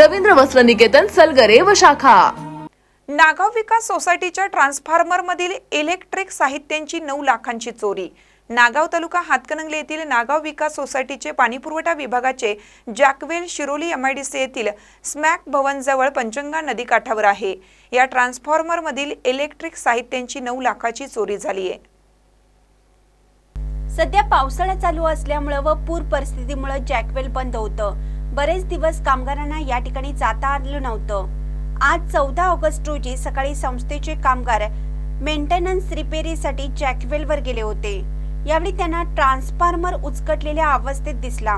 रवींद्र वस्त्र निकेतन सलगरे व शाखा. नागाव विकास सोसायटीच्या ट्रान्सफॉर्मरमधील इलेक्ट्रिक साहित्यांची नऊ लाखांची चोरी. नागाव तालुका हातकणंगले येथील नागाव विकास सोसायटीचे पाणीपुरवठा विभागाचे जॅकवेल शिरोली एमआयडीसी येथील स्मॅक भवनजवळ पंचंगा नदी काठावर आहे. या ट्रान्सफॉर्मरमधील इलेक्ट्रिक साहित्यांची नऊ लाखाची चोरी झाली आहे. सध्या पावसाळा चालू असल्यामुळं व पूर परिस्थितीमुळे जॅकवेल बंद होतं. बरेच दिवस कामगारांना या ठिकाणी जाता आलं नव्हतं. आज चौदा ऑगस्ट रोजी सकाळी संस्थेचे कामगार मेंटेनन्स रिपेरीसाठी जॅकवेलवर गेले होते. यावेळी त्यांना ट्रान्सफॉर्मर उचकटलेल्या अवस्थेत दिसला.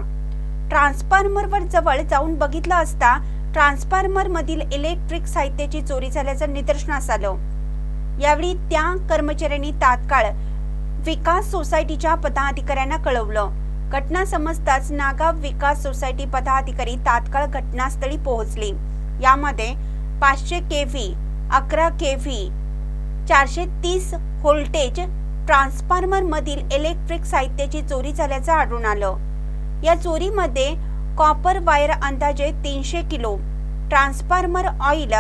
ट्रान्सफॉर्मरवर जवळ जाऊन बघितलं असता ट्रान्सफॉर्मर मधील इलेक्ट्रिक साहित्याची चोरी झाल्याचं निदर्शनास आलं. यावेळी त्या कर्मचाऱ्यांनी तात्काळ विकास सोसायटीच्या पदाधिकाऱ्यांना कळवलं. घटना समजताच नागाव विकास सोसायटी पदाधिकारी तात्काळ घटनास्थळी पोहोचले. यामध्ये पाचशे के व्ही अकरा के व्ही चारशे तीस व्होल्टेज ट्रान्सफॉर्मर मधील इलेक्ट्रिक साहित्याची चोरी झाल्याचं आढळून आलं. या चोरीमध्ये कॉपर वायर अंदाजे तीनशे किलो ट्रान्सफॉर्मर ऑइल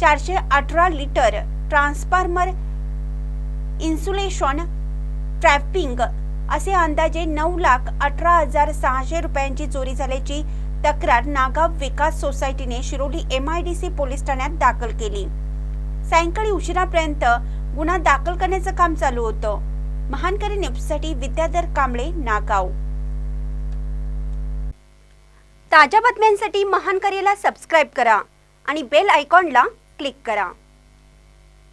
चारशे अठरा लिटर ट्रान्सफॉर्मर इन्सुलेशन ट्रॅपिंग असे अंदाजे नऊ लाख अठरा हजार सहाशे रुपयांची चोरी झाल्याची तक्रार नागाव विकास सोसायटीने Shiroli M I D C police ठाण्यात दाखल केली. सायंकाळी उशिरापर्यंत गुन्हा दाखल करण्याचं काम चालू होतं. महानकरी न्यूजसाठी विद्याधर कांबळे नागाव. ताज्या बातम्यांसाठी महानकरीला सबस्क्राईब करा आणि बेल आयकॉनला क्लिक करा.